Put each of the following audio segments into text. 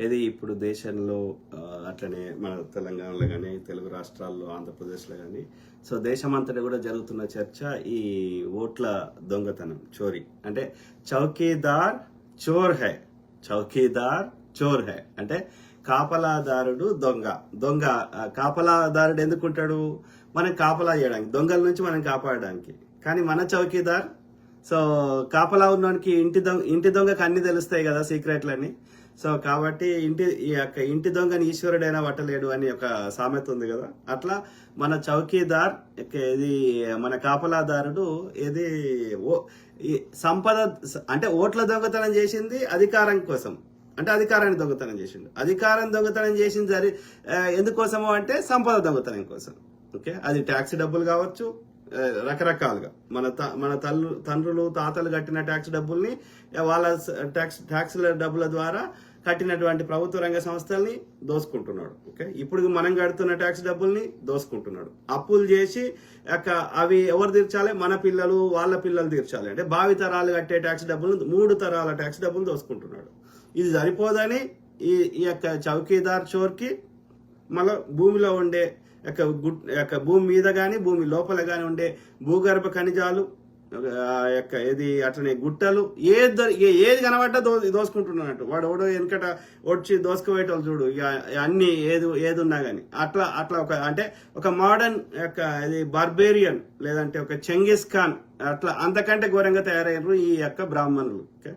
ఏది ఇప్పుడు దేశంలో అట్లనే మన తెలంగాణలో కానీ తెలుగు రాష్ట్రాల్లో ఆంధ్రప్రదేశ్లో కానీ సో దేశమంతటా కూడా జరుగుతున్న చర్చ ఈ ఓట్ల దొంగతనం చోరీ. అంటే చౌకీదార్ చోర్ హై చౌకీదార్ చోర్ హై. అంటే కాపలాదారుడు దొంగ దొంగ కాపలాదారుడు ఎందుకుంటాడు? మనం కాపలా చేయడానికి దొంగల నుంచి మనం కాపాడడానికి. కానీ మన చౌకీదార్ సో కాపలా ఉన్నోనికి ఇంటి దొంగ ఇంటి దొంగకు అన్ని తెలుస్తాయి కదా సీక్రెట్లన్నీ. సో కాబట్టి ఇంటి ఈ యొక్క ఇంటి దొంగని ఈశ్వరుడైనా పట్టలేడు అని ఒక సామెత ఉంది కదా. అట్లా మన చౌకీదార్ ఇది మన కాపలాదారుడు ఇది ఓ ఈ సంపద అంటే ఓట్ల దొంగతనం చేసింది అధికారం కోసం. అంటే అధికారాన్ని దొంగతనం చేసిండు. అధికారం దొంగతనం చేసింది సరే ఎందుకోసము అంటే సంపద దొంగతనం కోసం. ఓకే అది ట్యాక్స్ డబ్బులు కావచ్చు రకరకాలుగా. మన త- మన తల్లు తండ్రులు తాతలు కట్టిన ట్యాక్స్ డబ్బుల్ని వాళ్ళ ట్యాక్స్ ట్యాక్స్ల డబ్బుల ద్వారా కట్టినటువంటి ప్రభుత్వ రంగ సంస్థల్ని దోసుకుంటున్నాడు ఓకే? ఇప్పుడు మనం కడుతున్న ట్యాక్స్ డబ్బుల్ని దోసుకుంటున్నాడు. అప్పులు చేసి యొక్క అవి ఎవరు తీర్చాలి? మన పిల్లలు వాళ్ళ పిల్లలు తీర్చాలి. అంటే భావి తరాలు కట్టే ట్యాక్స్ డబ్బులు మూడు తరాల ట్యాక్స్ డబ్బులు దోసుకుంటున్నాడు. ఇది సరిపోదని ఈ ఈ యొక్క చౌకీదార్ చోర్కి మళ్ళీ భూమిలో ఉండే యొక్క గుట్ యొక్క భూమి మీద కానీ భూమి లోపల కానీ ఉండే భూగర్భ ఖనిజాలు యొక్క ఏది అట్లనే గుట్టలు ఏది దొరి- ఏ- ఏది కనబడ్డా దో దోసుకుంటున్నట్టు వాడు ఓడో వెనకట వచ్చి దోసుకుపోయేటోళ్ళు చూడు ఇక అన్ని ఏది ఏది ఉన్నా కానీ అట్లా అట్లా ఒక అంటే ఒక మోడర్న్ యొక్క ఇది బార్బేరియన్ లేదంటే ఒక చెంగిస్ ఖాన్ అట్లా అంతకంటే ఘోరంగా తయారయ్యారు ఈ యొక్క బ్రాహ్మణులు. Okay?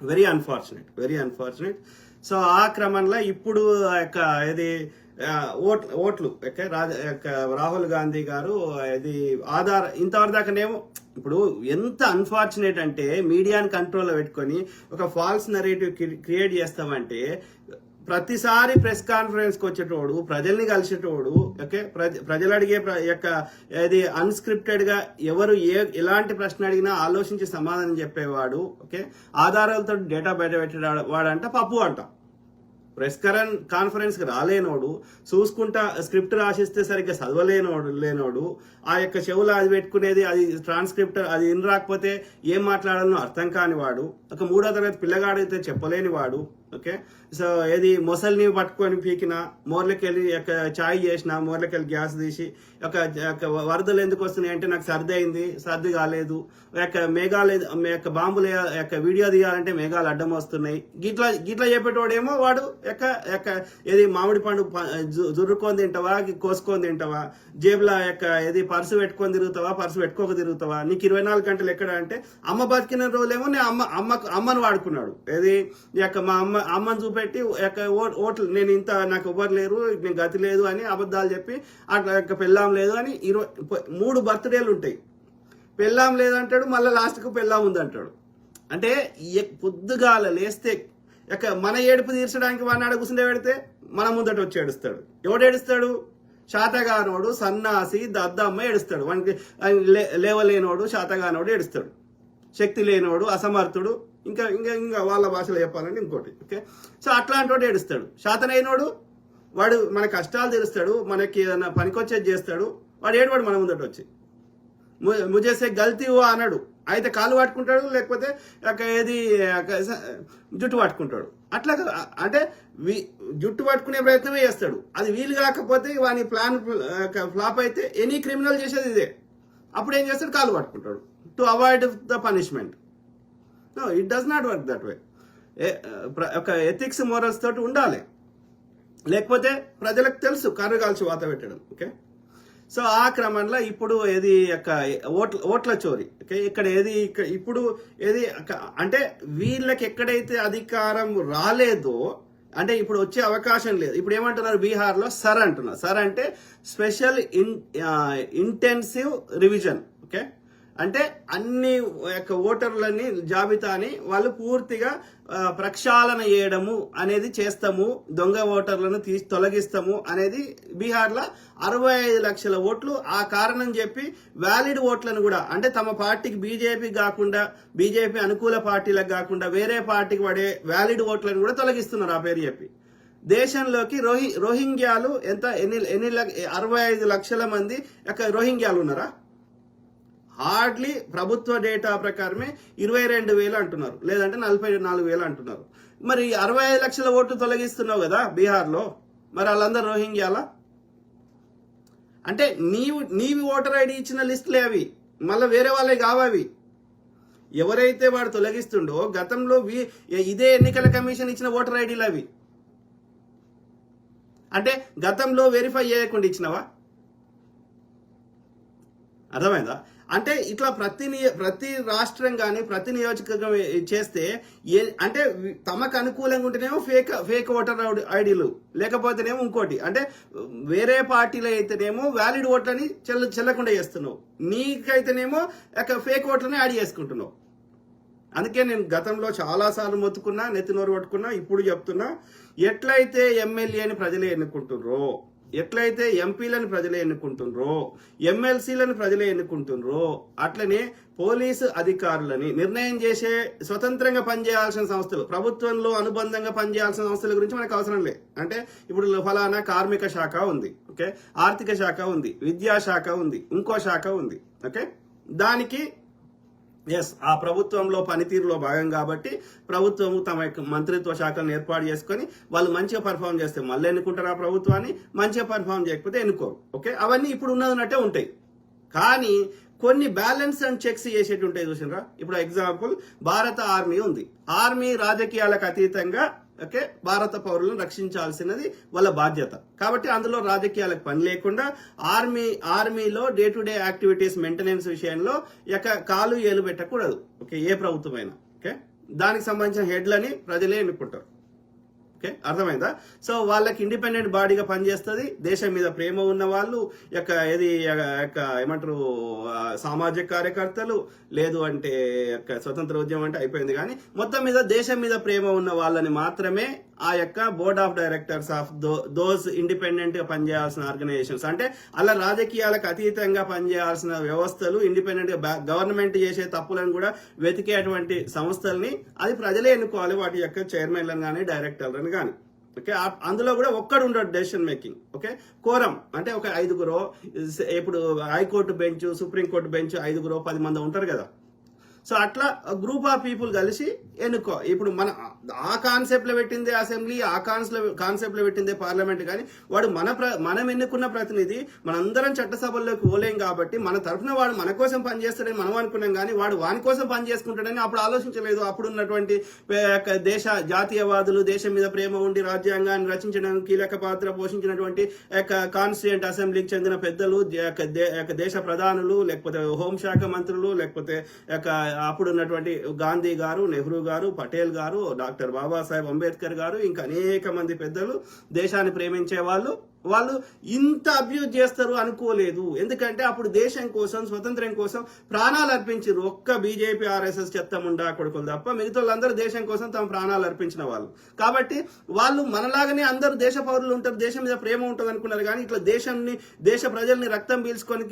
Very unfortunate very unfortunate so ఆ క్రమంలో ఇప్పుడు ఆ యొక్క ఇది ఓట్లు ఓట్ ఓట్లు ఓకే? యొక్క రాహుల్ గాంధీ గారు ఇది ఆధార్ ఇంతవరకు దాకానేమో ఇప్పుడు ఎంత అన్ఫార్చునేట్ అంటే మీడియాని కంట్రోల్లో పెట్టుకొని ఒక ఫాల్స్ నరేటివ్ క్రియేట్ చేస్తామంటే ప్రతిసారి ప్రెస్ కాన్ఫరెన్స్కి వచ్చేటోడు ప్రజల్ని కలిసేటోడు ఓకే? ప్రజ- ప్రజలు అడిగే ప్ర- యొక్క ఇది అన్స్క్రిప్టెడ్గా ఎవరు ఏ ఎలాంటి ప్రశ్న అడిగినా ఆలోచించి సమాధానం చెప్పేవాడు ఓకే? ఆధారాలతో డేటా బయట పెట్టేవాడు వాడంట పప్పు అంట. ప్రెస్ కరన్ కాన్ఫరెన్స్కి రాలేనోడు చూసుకుంటా స్క్రిప్ట్ రాసిస్తే సరిగ్గా చదవలేనోడు లేనోడు. ఆ యొక్క చెవులు అది పెట్టుకునేది అది ట్రాన్స్క్రిప్ట్ అది ఇన్ రాకపోతే ఏం మాట్లాడాలనో అర్థం కానివాడు ఒక మూడో తరగతి పిల్లగాడైతే చెప్పలేనివాడు ఓకే? సో ఏది మొసల్ని పట్టుకొని పీకిన మోర్లకెళ్ళి యొక్క చాయ్ చేసిన మోర్లకెళ్ళి గ్యాస్ తీసి ఒక యొక్క వరదలు ఎందుకు వస్తున్నాయి అంటే నాకు సర్ది అయింది సర్ది కాలేదు. యొక్క మేఘాలు యొక్క బాంబులు యొక్క వీడియో తీయాలంటే మేఘాలు అడ్డం వస్తున్నాయి. గిట్లా గిట్లా చెప్పేటోడేమో వాడు యొక్క యొక్క ఏది మామిడి పండు జు- జుర్రుకొని తింటావా కోసుకొని తింటావా? జేబులో యొక్క ఏది పర్సు పెట్టుకొని తిరుగుతావా పర్సు పెట్టుకోక తిరుగుతావా? నీకు ఇరవై నాలుగు గంటలు ఎక్కడ అంటే అమ్మ బతికిన రోజులేమో నేను అమ్మ అమ్మ అమ్మను వాడుకున్నాడు. ఏది యొక్క మా అమ్మ అమ్మని చూపెట్టి యొక్క ఓట్లు నేను ఇంత నాకు ఎవ్వరు లేరు నేను గతి లేదు అని అబద్ధాలు చెప్పి అట్లా యొక్క పెళ్ళాం లేదు అని ఇరవై మూడు బర్త్డేలు ఉంటాయి. పెళ్ళాం లేదంటాడు మళ్ళీ లాస్ట్కు పెళ్ళాం ఉందంటాడు. అంటే పొద్దుగాల లేస్తే యొక్క మన ఏడుపు తీర్చడానికి వాడిని కూర్చుండే పెడితే మన ముందట వచ్చి ఏడుస్తాడు. ఎవడు ఏడుస్తాడు? శాతగానోడు సన్నాసి దద్దమ్మ ఏడుస్తాడు. వానికి లే- లేవలేనోడు శాతగానోడు ఏడుస్తాడు. శక్తి లేనోడు అసమర్థుడు ఇంకా ఇంకా ఇంకా వాళ్ళ భాషలో చెప్పాలంటే ఇంకోటి ఓకే? సో అట్లాంటి వాడు ఏడుస్తాడు. శాతనైనోడు వాడు మన కష్టాలు తెలుస్తాడు మనకి ఏదైనా పనికొచ్చేది చేస్తాడు వాడు ఏడువాడు మన ముందట వచ్చి. ము- ముజేసే గల్తీ హువా అన్నాడు. అయితే కాలు పట్టుకుంటాడు లేకపోతే ఒక ఏది జుట్టు పట్టుకుంటాడు అట్లా అంటే జుట్టు పట్టుకునే ప్రయత్నమే చేస్తాడు. అది వీలు కాకపోతే వాని ప్లాన్ ఫ్లాప్ అయితే ఎనీ క్రిమినల్ చేసేది ఇదే. అప్పుడు ఏం చేస్తాడు? కాలు పట్టుకుంటాడు to avoid the punishment. No it does not work that way ఒక ఎథిక్స్ మోరల్స్ తోటి ఉండాలి. లేకపోతే ప్రజలకు తెలుసు కర్రు కాల్చి వాత పెట్టడం ఓకే సో ఆ క్రమంలో ఇప్పుడు ఏది యొక్క ఓట్ల ఓట్ల చోరీ ఓకే ఇక్కడ ఏది ఇక్కడ ఇప్పుడు ఏది అంటే వీళ్ళకి ఎక్కడైతే అధికారం రాలేదో అంటే ఇప్పుడు వచ్చే అవకాశం లేదు. ఇప్పుడు ఏమంటున్నారు బీహార్లో? సర్ అంటున్నారు. సర్ అంటే special in intensive revision okay అంటే అన్ని యొక్క ఓటర్లని జాబితాని వాళ్ళు పూర్తిగా ప్రక్షాళన చేయడము అనేది చేస్తాము దొంగ ఓటర్లను తీసి తొలగిస్తాము అనేది బీహార్లో అరవై ఐదు లక్షల ఓట్లు ఆ కారణం చెప్పి వ్యాలిడ్ ఓట్లను కూడా అంటే తమ పార్టీకి బీజేపీ కాకుండా బీజేపీ అనుకూల పార్టీలకు కాకుండా వేరే పార్టీకి పడే వ్యాలిడ్ ఓట్లను కూడా తొలగిస్తున్నారు ఆ పేరు చెప్పి. దేశంలోకి రోహి రోహింగ్యాలు ఎంత ఎన్ని ఎన్ని లక్ష- అరవై ఐదు లక్షల మంది యొక్క రోహింగ్యాలు ఉన్నారా? హార్డ్లీ ప్రభుత్వ డేటా ప్రకారమే ఇరవై రెండు వేలు అంటున్నారు. లేదంటే నలభై నాలుగు వేలు అంటున్నారు. మరి అరవై ఐదు లక్షల ఓట్లు తొలగిస్తున్నావు కదా బీహార్లో. మరి వాళ్ళందరూ రోహింగ్యాలా? అంటే నీవు నీవి ఓటర్ ఐడి ఇచ్చిన లిస్టులే అవి. మళ్ళీ వేరే వాళ్ళే కావవి ఎవరైతే వాడు తొలగిస్తుండో గతంలో వి- ఇదే ఎన్నికల కమిషన్ ఇచ్చిన ఓటర్ ఐడీలు అవి. అంటే గతంలో వెరిఫై చేయకుండా ఇచ్చినవా? అర్థమైందా? అంటే ఇట్లా ప్రతి ప్రతి రాష్ట్రం కానీ ప్రతి నియోజకవర్గం చేస్తే ఏ అంటే తమకు అనుకూలంగా ఉంటేనేమో ఫేక్ ఫేక్ ఓటర్ ఐడీలు లేకపోతేనేమో ఇంకోటి. అంటే వేరే పార్టీలో అయితేనేమో వ్యాలిడ్ ఓట్లని చెల్ల చెల్లకుండా చేస్తున్నావు. నీకైతేనేమో ఫేక్ ఓట్లని యాడ్ చేసుకుంటున్నావు. అందుకే నేను గతంలో చాలాసార్లు మొత్తుకున్నా నెత్తినోరు పట్టుకున్నా ఇప్పుడు చెప్తున్నా ఎట్లయితే ఎమ్మెల్యేని ప్రజలే ఎన్నుకుంటున్నారో ఎట్లయితే ఎంపీలను ప్రజలే ఎన్నుకుంటుండ్రో ఎమ్మెల్సీలను ప్రజలే ఎన్నుకుంటుండ్రో అట్లనే పోలీసు అధికారులని నిర్ణయం చేసే స్వతంత్రంగా పనిచేయాల్సిన సంస్థలు ప్రభుత్వంలో అనుబంధంగా పనిచేయాల్సిన సంస్థల గురించి మనకు అవసరం లే. అంటే ఇప్పుడు ఫలానా కార్మిక శాఖ ఉంది ఓకే? ఆర్థిక శాఖ ఉంది విద్యాశాఖ ఉంది ఇంకో శాఖ ఉంది ఓకే? దానికి ఎస్ ఆ ప్రభుత్వంలో పనితీరులో భాగం కాబట్టి ప్రభుత్వం తమ యొక్క మంత్రిత్వ శాఖలను ఏర్పాటు చేసుకొని వాళ్ళు మంచిగా పర్ఫామ్ చేస్తే మళ్ళీ ఎన్నుకుంటారు ఆ ప్రభుత్వాన్ని? మంచిగా పర్ఫామ్ చేయకపోతే ఎన్నుకోరు. ఓకే అవన్నీ ఇప్పుడు ఉన్నదన్నట్టే ఉంటాయి. కానీ కొన్ని బ్యాలెన్స్ అండ్ చెక్స్ చేసేటి ఉంటాయి చూసినరా? ఇప్పుడు ఎగ్జాంపుల్ భారత ఆర్మీ ఉంది. ఆర్మీ రాజకీయాలకు అతీతంగా ఓకే? భారత పౌరులను రక్షించాల్సినది వాళ్ళ బాధ్యత. కాబట్టి అందులో రాజకీయాలకు పని లేకుండా ఆర్మీ ఆర్మీలో day to day activities maintenance విషయంలో ఇక కాలు ఏలు పెట్టకూడదు. ఓకే? ఏ ప్రభుత్వమైనా. ఓకే? దానికి సంబంధించిన హెడ్లని ప్రజలే ఎన్నుకుంటారు. ఓకే? అర్థమైందా? సో వాళ్ళకి ఇండిపెండెంట్ బాడీగా పనిచేస్తుంది. దేశం మీద ప్రేమ ఉన్న వాళ్ళు యొక్క ఏది యొక్క ఏమంటారు సామాజిక కార్యకర్తలు లేదు అంటే యొక్క స్వతంత్ర ఉద్యమం అంటే అయిపోయింది కానీ మొత్తం మీద దేశం మీద ప్రేమ ఉన్న వాళ్ళని మాత్రమే ఆ యొక్క board of directors of though those ఇండిపెండెంట్గా పనిచేయాల్సిన ఆర్గనైజేషన్స్. అంటే అలా రాజకీయాలకు అతీతంగా పనిచేయాల్సిన వ్యవస్థలు ఇండిపెండెంట్గా గవర్నమెంట్ చేసే తప్పులను కూడా వెతికేటువంటి సంస్థల్ని అది ప్రజలే ఎన్నుకోవాలి. వాటి యొక్క చైర్మన్లను కానీ డైరెక్టర్లను కానీ ఓకే? అందులో కూడా ఒక్కడు ఉండడు డెసిషన్ మేకింగ్ ఓకే? కోరం. అంటే ఒక ఐదుగురో ఇప్పుడు high court bench supreme court bench ఐదుగురో పది మంది ఉంటారు కదా. సో అట్లా గ్రూప్ ఆఫ్ పీపుల్ కలిసి ఎన్నుకో. ఇప్పుడు మన ఆ కాన్సెప్ట్లో పెట్టిందే అసెంబ్లీ ఆ కాన్సెప్ట్లో పెట్టిందే పార్లమెంట్ కానీ వాడు మన ప్ర- మనం ఎన్నుకున్న ప్రతినిధి మనందరం చట్టసభల్లోకి పోలేం కాబట్టి మన తరఫున వాడు మన కోసం పనిచేస్తాడని మనం అనుకున్నాం కానీ వాడు వాని కోసం పని చేసుకుంటాడని అప్పుడు ఆలోచించలేదు. అప్పుడు ఉన్నటువంటి దేశ జాతీయవాదులు దేశం మీద ప్రేమ ఉండి రాజ్యాంగాన్ని రచించడానికి కీలక పాత్ర పోషించినటువంటి యొక్క కాన్స్టిట్యూంట్ అసెంబ్లీకి చెందిన పెద్దలు దే- యొక్క దే- యొక్క దేశ ప్రధానులు లేకపోతే హోంశాఖ మంత్రులు లేకపోతే యొక్క అప్పుడు ఉన్నటువంటి గాంధీ గారు నెహ్రూ గారు పటేల్ గారు డాక్టర్ బాబాసాహెబ్ అంబేద్కర్ గారు ఇంకా అనేక మంది పెద్దలు దేశాన్ని ప్రేమించే వాళ్ళు వాళ్ళు ఇంత అబ్యూజ్ చేస్తారు అనుకోలేదు. ఎందుకంటే అప్పుడు దేశం కోసం స్వతంత్రం కోసం ప్రాణాలు అర్పించారు ఒక్క బీజేపీ ఆర్ఎస్ఎస్ చెత్త ముండా కొడుకులు తప్ప మిగతా వాళ్ళందరూ దేశం కోసం తమ ప్రాణాలు అర్పించిన వాళ్ళు. కాబట్టి వాళ్ళు మనలాగానే అందరూ దేశ పౌరులు ఉంటారు దేశం మీద ప్రేమ ఉంటుంది అనుకున్నారు కానీ ఇట్లా దేశాన్ని దేశ ప్రజల్ని రక్తం పీల్చుకొని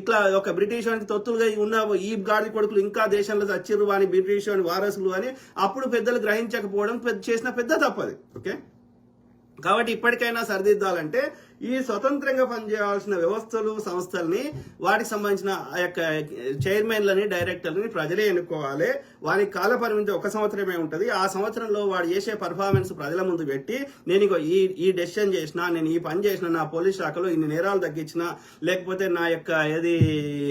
ఇట్లా ఒక బ్రిటిష్ వానికి తొత్తులుగా ఉన్న ఈ గాడి కొడుకులు ఇంకా దేశంలో చచ్చిర్రు అని బ్రిటిష్ వాని వారసులు అని అప్పుడు పెద్దలు గ్రహించకపోవడం పెద్ద చేసిన పెద్ద తప్పది ఓకే కాబట్టి ఇప్పటికైనా సరిదిద్దాలంటే ఈ స్వతంత్రంగా పనిచేయాల్సిన వ్యవస్థలు సంస్థల్ని వాటికి సంబంధించిన ఆ యొక్క చైర్మన్లని డైరెక్టర్లని ప్రజలే ఎన్నుకోవాలి. వారికి కాల పరిమితి ఒక సంవత్సరమే ఉంటుంది. ఆ సంవత్సరంలో వాడు చేసే పర్ఫార్మెన్స్ ప్రజల ముందు పెట్టి నేను ఇక ఈ ఈ డెసిషన్ చేసిన నేను ఈ పని చేసిన నా పోలీస్ శాఖలో ఇన్ని నేరాలు తగ్గించిన లేకపోతే నా యొక్క ఏది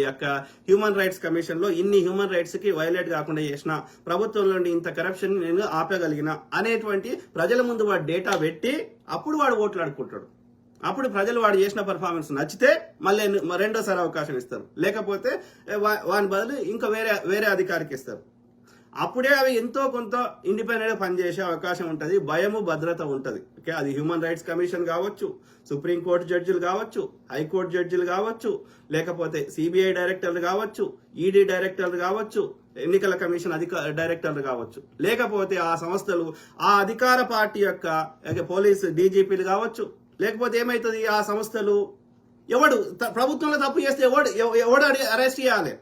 యొక్క హ్యూమన్ రైట్స్ కమిషన్లో ఇన్ని హ్యూమన్ రైట్స్కి వైలేట్ కాకుండా చేసిన ప్రభుత్వంలో ఇంత కరప్షన్ నేను ఆపగలిగిన అనేటువంటి ప్రజల ముందు వాడు డేటా పెట్టి అప్పుడు వాడు ఓట్లు అడుక్కుంటాడు. అప్పుడు ప్రజలు వాడు చేసిన పర్ఫార్మెన్స్ నచ్చితే మళ్ళీ రెండోసారి అవకాశం ఇస్తారు. లేకపోతే వా- వాని బదులు ఇంకా వేరే వేరే అధికారికి ఇస్తారు. అప్పుడే అవి ఎంతో కొంత ఇండిపెండెంట్గా పనిచేసే అవకాశం ఉంటుంది. భయము భద్రత ఉంటుంది. ఓకే అది హ్యూమన్ రైట్స్ కమిషన్ కావచ్చు సుప్రీంకోర్టు జడ్జిలు కావచ్చు హైకోర్టు జడ్జిలు కావచ్చు లేకపోతే సిబిఐ డైరెక్టర్లు కావచ్చు ఈడీ డైరెక్టర్లు కావచ్చు ఎన్నికల కమిషన్ అధిక డైరెక్టర్లు కావచ్చు. లేకపోతే ఆ సంస్థలు ఆ అధికార పార్టీ యొక్క పోలీసు డీజీపీలు కావచ్చు. లేకపోతే ఏమవుతుంది ఆ సంస్థలు ఎవడు త- ప్రభుత్వంలో తప్పు చేస్తే ఎవడు ఎవడు అరెస్ట్ చేయాలి?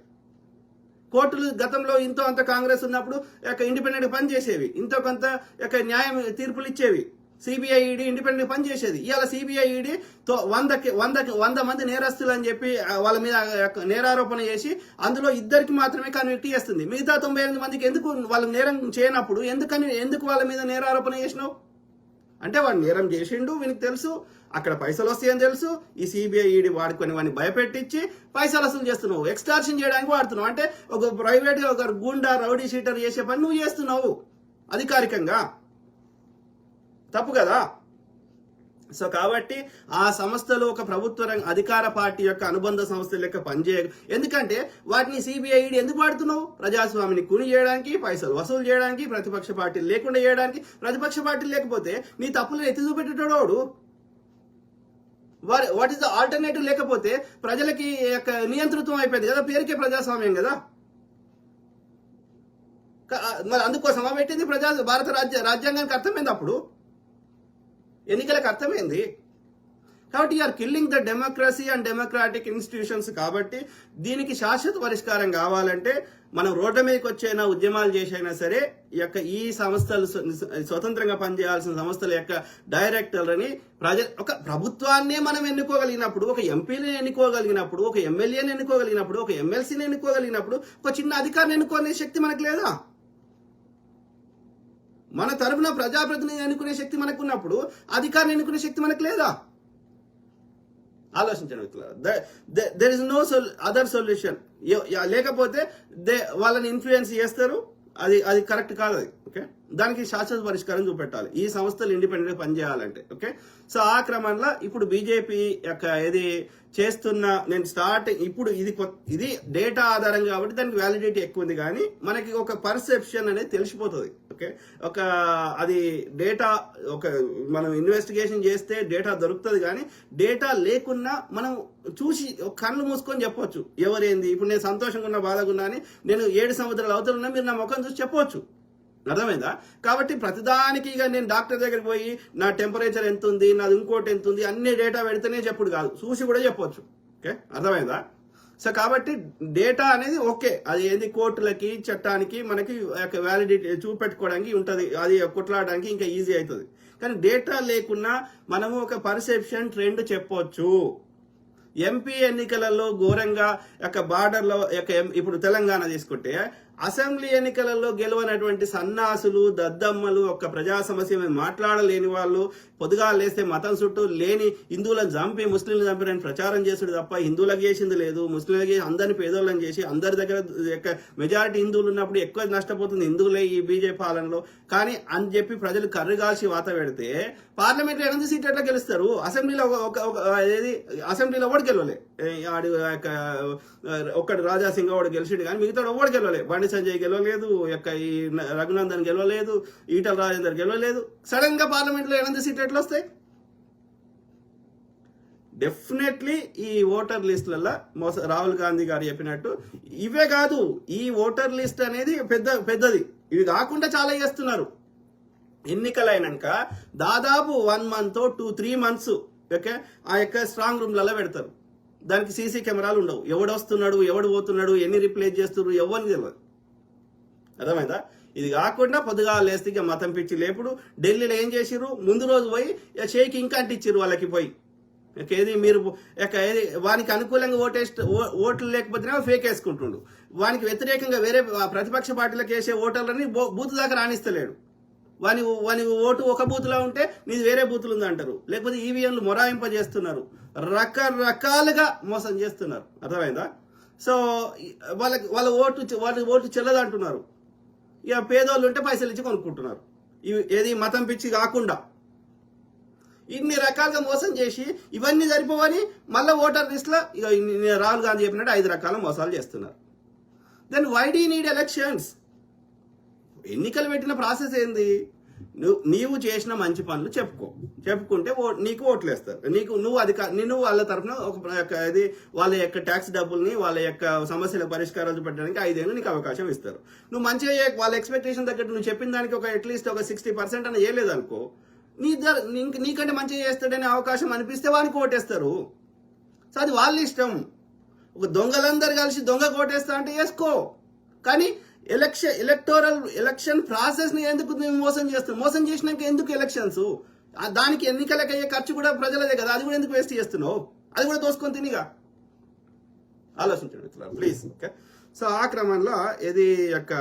కోర్టులు గతంలో ఇంతో అంత కాంగ్రెస్ ఉన్నప్పుడు యొక్క ఇండిపెండెంట్ పని చేసేవి ఇంతో కొంత యొక్క న్యాయం తీర్పులు ఇచ్చేవి. సిబిఐ ఈడీ ఇండిపెండెంట్ పని చేసేది ఇవాళ సిబిఐ ఈడీ తో వందకి వందకి వంద మంది నేరస్తులు అని చెప్పి వాళ్ళ మీద నేరారోపణ చేసి అందులో ఇద్దరికి మాత్రమే కన్విక్ట్ చేస్తుంది. మిగతా తొంభై ఎనిమిది మందికి ఎందుకు వాళ్ళు నేరం చేయనప్పుడు ఎందుకని ఎందుకు వాళ్ళ మీద నేరారోపణ చేసినావు? అంటే వాడు నేరం చేసిండు వీనికి తెలుసు అక్కడ పైసలు వస్తాయని తెలుసు ఈ సిబిఐ ఈడి వాడుకొని వాడిని భయపెట్టించి పైసలు వసూలు చేస్తున్నావు. ఎక్స్టార్షన్ చేయడానికి వాడుతున్నావు. అంటే ఒక ప్రైవేట్గా ఒక గుండా రౌడీ షీటర్ చేసే పని నువ్వు చేస్తున్నావు అధికారికంగా. తప్పు కదా? సో కాబట్టి ఆ సంస్థలు ఒక ప్రభుత్వ రంగ అధికార పార్టీ యొక్క అనుబంధ సంస్థల యొక్క పనిచేయ ఎందుకంటే వాటిని సిబిఐడి ఎందుకు వాడుతున్నావు? ప్రజాస్వామిని కుని చేయడానికి పైసలు వసూలు చేయడానికి ప్రతిపక్ష పార్టీలు లేకుండా చేయడానికి ప్రతిపక్ష పార్టీలు లేకపోతే నీ తప్పులను ఎత్తి చూపెట్టేటోడు వారి వాట్ ఇస్ ద ఆల్టర్నేటివ్ లేకపోతే ప్రజలకి యొక్క నియంతృత్వం అయిపోయింది కదా పేరుకే ప్రజాస్వామ్యం కదా? మరి అందుకోసమా పెట్టింది ప్రజా భారత రాజ్య రాజ్యాంగానికి అర్థమైంది అప్పుడు? ఎన్నికలకు అర్థమైంది? కాబట్టి are killing the democracy and democratic institutions కాబట్టి దీనికి శాశ్వత పరిష్కారం కావాలంటే మనం రోడ్ల మీదకి వచ్చైనా ఉద్యమాలు చేసైనా సరే ఈ యొక్క ఈ సంస్థలు స్వతంత్రంగా పనిచేయాల్సిన సంస్థల యొక్క డైరెక్టర్లని ప్రజ ఒక ప్రభుత్వాన్నే మనం ఎన్నుకోగలిగినప్పుడు ఒక ఎంపీని ఎన్నుకోగలిగినప్పుడు ఒక ఎమ్మెల్యేని ఎన్నుకోగలిగినప్పుడు ఒక ఎమ్మెల్సీని ఎన్నుకోగలిగినప్పుడు ఒక చిన్న అధికారిని ఎన్నుకునే శక్తి మనకు లేదా? మన తరపున ప్రజాప్రతినిధి ఎన్నుకునే శక్తి మనకు ఉన్నప్పుడు అధికారిని ఎన్నుకునే శక్తి మనకు లేదా? ఆలోచించండి there is no sol other solution లేకపోతే దే వాళ్ళని ఇన్ఫ్లుయెన్స్ చేస్తారు. అది అది కరెక్ట్ కాదు అది ఓకే దానికి శాశ్వత పరిష్కారం చూపెట్టాలి. ఈ సంస్థలు ఇండిపెండెంట్గా పనిచేయాలంటే ఓకే సో ఆ క్రమంలో ఇప్పుడు బీజేపీ యొక్క ఏది చేస్తున్న నేను స్టార్ట్ ఇప్పుడు ఇది కొత్త- ఇది డేటా ఆధారం కాబట్టి దానికి వ్యాలిడిటీ ఎక్కువ ఉంది కానీ మనకి ఒక పర్సెప్షన్ అనేది తెలిసిపోతుంది. ఓకే? ఒక అది డేటా ఒక మనం ఇన్వెస్టిగేషన్ చేస్తే డేటా దొరుకుతుంది కానీ డేటా లేకున్నా మనం చూసి ఒక కళ్ళు మూసుకొని చెప్పొచ్చు. ఎవరేంది? ఇప్పుడు నేను సంతోషంగా ఉన్నా బాధగా ఉన్నా అని నేను ఏడు సంవత్సరాలు అవుతున్నా మీరు నా ముఖం చూసి చెప్పవచ్చు అర్థమైందా? కాబట్టి ప్రతిదానికి ఇక నేను డాక్టర్ దగ్గరికి పోయి నా టెంపరేచర్ ఎంత ఉంది నాది ఇంకోటి ఎంత ఉంది అన్ని డేటా పెడితేనే చెప్పుడు కాదు. చూసి కూడా చెప్పొచ్చు. ఓకే? అర్థమైందా? సో కాబట్టి డేటా అనేది ఓకే. అది ఏంది? కోర్టులకి చట్టానికి మనకి వ్యాలిడిటీ చూపెట్టుకోవడానికి ఉంటుంది. అది కొట్లాడడానికి ఇంకా ఈజీ అవుతుంది కానీ డేటా లేకున్నా మనము ఒక పర్సెప్షన్ ట్రెండ్ చెప్పొచ్చు. ఎంపీ ఎన్నికలలో ఘోరంగా యొక్క బార్డర్లో యొక్క ఇప్పుడు తెలంగాణ తీసుకుంటే అసెంబ్లీ ఎన్నికలలో గెలవనటువంటి సన్నాసులు దద్దమ్మలు ఒక్క ప్రజా సమస్య మీద మాట్లాడలేని వాళ్ళు పొదుగా లేస్తే మతం చుట్టూ లేని హిందువులను చంపి ముస్లింలు చంపినని ప్రచారం చేసుడు తప్ప హిందువులకు చేసింది లేదు. ముస్లింలకి అందరిని పేదోళ్ళని చేసి అందరి దగ్గర యొక్క మెజారిటీ హిందువులు ఉన్నప్పుడు ఎక్కువ నష్టపోతుంది హిందువులే ఈ బీజేపీ పాలనలో. కానీ అని చెప్పి ప్రజలు కర్రుగాల్చి వాత పెడితే పార్లమెంట్లో ఎనిమిది సీట్లు ఎట్లా గెలుస్తారు? అసెంబ్లీలో ఒక ఒక- ఏది? అసెంబ్లీలో కూడా గెలవలే? ఆడు ఆ యొక్క, ఒక్కడు రాజాసింగ్ వాడు గెలిచిండు కానీ మిగతా ఒకటి గెలవలే. బండి సంజయ్ గెలవలేదు యొక్క ఈ రఘునందన్ గెలవలేదు ఈటల రాజేందర్ గెలవలేదు. సడన్గా పార్లమెంట్లో ఎనిమిది సీట్లు ఎట్లా వస్తాయి డెఫినెట్లీ ఈ ఓటర్ లిస్టులలో మోస రాహుల్ గాంధీ గారు చెప్పినట్టు ఇవే కాదు ఈ ఓటర్ లిస్ట్ అనేది పెద్ద పెద్దది. ఇవి కాకుండా చాలా చేస్తున్నారు. ఎన్నికలైనాక దాదాపు one month two three months okay ఆ యొక్క స్ట్రాంగ్ రూమ్లలో పెడతారు. దానికి సీసీ కెమెరాలు ఉండవు. ఎవడు వస్తున్నాడు ఎవడు పోతున్నాడు ఎన్ని రిప్లేస్ చేస్తున్నారు ఎవరిని తెలియదు అర్థమైందా? ఇది కాకుండా పొద్దుగా లేస్తే ఇక మతం పిచ్చి లేపుడు. ఢిల్లీలో ఏం చేసిర్రు? ముందు రోజు పోయి షేక్ ఇంకా అంటిచ్చిర్రు వాళ్ళకి పోయి. ఏది మీరు ఏది వానికి అనుకూలంగా ఓటేస్ట్ ఓ- ఓట్లు లేకపోతేనే ఫేక్ వేసుకుంటుండు. వానికి వ్యతిరేకంగా వేరే ప్రతిపక్ష పార్టీలకు వేసే ఓటర్లని బూత్ దాకా రాణిస్తలేడు. వాని వాని ఓటు ఒక బూత్లో ఉంటే నీది వేరే బూతులు ఉంది అంటారు లేకపోతే ఈవీఎంలు మొరాయింపజేస్తున్నారు. రకరకాలుగా మోసం చేస్తున్నారు. అర్థమైందా? సో వాళ్ళకి వాళ్ళ ఓటు వాళ్ళ ఓటు చెల్లదు అంటున్నారు ఇక పేదోళ్ళు ఉంటే పైసలు ఇచ్చి కొనుక్కుంటున్నారు. ఇవి ఏది మతం పిచ్చి కాకుండా. ఇన్ని రకాలుగా మోసం చేసి ఇవన్నీ సరిపోవని మళ్ళీ ఓటర్ లిస్ట్లో ఇక రాహుల్ గాంధీ చెప్పినట్టు ఐదు రకాల మోసాలు చేస్తున్నారు. Then why do need elections ఎన్నికలు పెట్టిన ప్రాసెస్ ఏంది? నువ్వు నీవు చేసిన మంచి పనులు చెప్పుకో. చెప్పుకుంటే ఓ- నీకు ఓట్లు వేస్తారు నీకు నువ్వు అది నేను వాళ్ళ తరఫున ఒక ఇది వాళ్ళ యొక్క ట్యాక్స్ డబ్బుల్ని వాళ్ళ యొక్క సమస్యల పరిష్కారాలు పెట్టడానికి ఐదేళ్ళు నీకు అవకాశం ఇస్తారు. నువ్వు మంచిగా వాళ్ళ ఎక్స్పెక్టేషన్ తగ్గట్టు నువ్వు చెప్పిన దానికి ఒక అట్లీస్ట్ ఒక సిక్స్టీ పర్సెంట్ అని వేయలేదనుకో అనుకో నీ ద- నీకు- నీకంటే మంచిగా చేస్తాడనే అవకాశం అనిపిస్తే వానికి ఓటేస్తారు. సో అది వాళ్ళ ఇష్టం. ఒక దొంగలందరూ కలిసి దొంగ కోటేస్తా అంటే వేసుకో. కానీ ఎలక్షన్ ఎలక్టోరల్ ఎలక్షన్ ప్రాసెస్ని ఎందుకు మేము మోసం చేస్తున్నాం మోసం చేసినాక ఎందుకు ఎలక్షన్స్ దానికి ఎన్నికలకు అయ్యే ఖర్చు కూడా ప్రజలదే కదా. అది కూడా ఎందుకు వేస్ట్ చేస్తున్నావు? అది కూడా దోసుకొని తినిగా. ఆలోచించండి ప్లీజ్ ఓకే సో ఆ క్రమంలో ఇది యొక్క